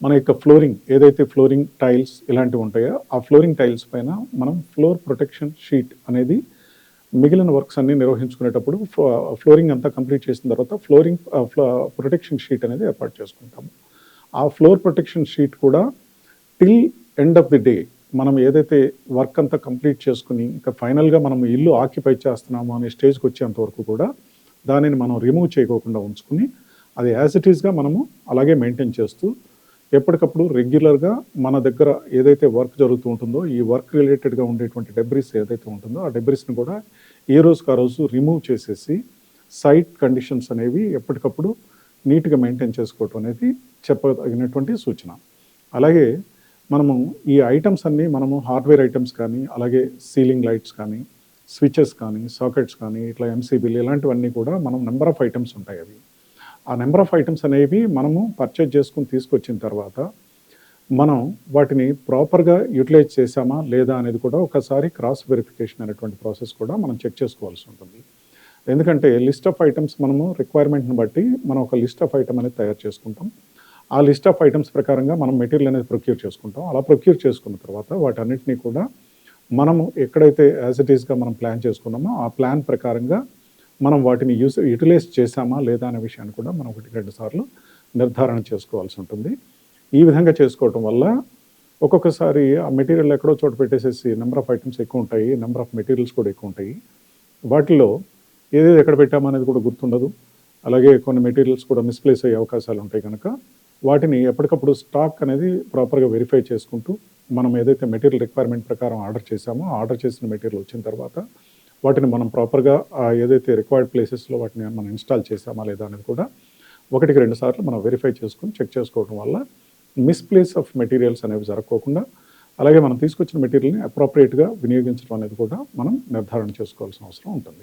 మన యొక్క ఫ్లోరింగ్ ఏదైతే ఫ్లోరింగ్ టైల్స్ ఇలాంటివి ఉంటాయో ఆ ఫ్లోరింగ్ టైల్స్ పైన మనం ఫ్లోర్ ప్రొటెక్షన్ షీట్ అనేది మిగిలిన వర్క్స్ అన్ని నిర్వహించుకునేటప్పుడు ఫ్లోరింగ్ అంతా కంప్లీట్ చేసిన తర్వాత ఫ్లోరింగ్ ఫ్లో- ప్రొటెక్షన్ షీట్ అనేది ఏర్పాటు చేసుకుంటాము. ఆ ఫ్లోర్ ప్రొటెక్షన్ షీట్ కూడా till end of the day మనం ఏదైతే వర్క్ అంతా కంప్లీట్ చేసుకుని ఇంకా ఫైనల్గా మనం ఇల్లు ఆక్యుపై చేస్తున్నాము అనే స్టేజ్కి వచ్చేంత వరకు కూడా దానిని మనం రిమూవ్ చేయకోకుండా ఉంచుకుని అది యాజ్ ఇట్ ఈస్గా మనము అలాగే మెయింటైన్ చేస్తూ ఎప్పటికప్పుడు రెగ్యులర్గా మన దగ్గర ఏదైతే వర్క్ జరుగుతూ ఉంటుందో ఈ వర్క్ రిలేటెడ్గా ఉండేటువంటి డెబ్రిస్ ఏదైతే ఉంటుందో ఆ డెబ్రిస్ని కూడా ఏ రోజుకు ఆ రోజు రిమూవ్ చేసేసి సైట్ కండిషన్స్ అనేవి ఎప్పటికప్పుడు నీట్గా మెయింటైన్ చేసుకోవటం అనేది చెప్పదగినటువంటి సూచన. అలాగే మనము ఈ ఐటమ్స్ అన్నీ మనము హార్డ్వేర్ ఐటమ్స్ కానీ అలాగే సీలింగ్ లైట్స్ కానీ స్విచెస్ కానీ సాకెట్స్ కానీ ఇట్లా ఎంసీబీలు ఇలాంటివన్నీ కూడా మనం నెంబర్ ఆఫ్ ఐటమ్స్ ఉంటాయి అవి. ఆ నెంబర్ ఆఫ్ ఐటమ్స్ అనేవి మనము పర్చేజ్ చేసుకుని తీసుకొచ్చిన తర్వాత మనం వాటిని ప్రాపర్గా యూటిలైజ్ చేసామా లేదా అనేది కూడా ఒకసారి క్రాస్ వెరిఫికేషన్ అనేటువంటి ప్రాసెస్ కూడా మనం చెక్ చేసుకోవాల్సి ఉంటుంది. ఎందుకంటే లిస్ట్ ఆఫ్ ఐటమ్స్ మనము రిక్వైర్మెంట్ని బట్టి మనం ఒక లిస్ట్ ఆఫ్ ఐటమ్ అనేది తయారు చేసుకుంటాం. ఆ లిస్ట్ ఆఫ్ ఐటమ్స్ ప్రకారంగా మనం మెటీరియల్ అనేది ప్రొక్యూర్ చేసుకుంటాం. అలా ప్రొక్యూర్ చేసుకున్న తర్వాత వాటన్నిటినీ కూడా మనము ఎక్కడైతే యాజ్ ఇట్ ఈస్గా మనం ప్లాన్ చేసుకున్నామో ఆ ప్లాన్ ప్రకారంగా మనం వాటిని యూస్ యూటిలైజ్ చేశామా లేదా అనే విషయాన్ని కూడా మనం ఒకటి రెండు సార్లు నిర్ధారణ చేసుకోవాల్సి ఉంటుంది. ఈ విధంగా చేసుకోవటం వల్ల ఒక్కొక్కసారి ఆ మెటీరియల్ ఎక్కడో చోట పెట్టేసేసి నెంబర్ ఆఫ్ ఐటమ్స్ ఎక్కువ ఉంటాయి నెంబర్ ఆఫ్ మెటీరియల్స్ కూడా ఎక్కువ ఉంటాయి. వాటిలో ఏదేది ఎక్కడ పెట్టామనేది కూడా గుర్తుండదు. అలాగే కొన్ని మెటీరియల్స్ కూడా మిస్ప్లేస్ అయ్యే అవకాశాలు ఉంటాయి కనుక వాటిని ఎప్పటికప్పుడు స్టాక్ అనేది ప్రాపర్గా వెరిఫై చేసుకుంటూ మనం ఏదైతే మెటీరియల్ రిక్వైర్మెంట్ ప్రకారం ఆర్డర్ చేశామో ఆర్డర్ చేసిన మెటీరియల్ వచ్చిన తర్వాత వాటిని మనం ప్రాపర్గా ఏదైతే రిక్వైర్డ్ ప్లేసెస్లో వాటిని మనం ఇన్స్టాల్ చేసామా లేదా అనేది కూడా ఒకటికి రెండు సార్లు మనం వెరిఫై చేసుకుని చెక్ చేసుకోవడం వల్ల మిస్ప్లేస్ ఆఫ్ మెటీరియల్స్ అనేవి జరగకోకుండా అలాగే మనం తీసుకొచ్చిన మెటీరియల్ని అప్రాప్రియేట్గా వినియోగించడం అనేది కూడా మనం నిర్ధారణ చేసుకోవాల్సిన అవసరం ఉంటుంది.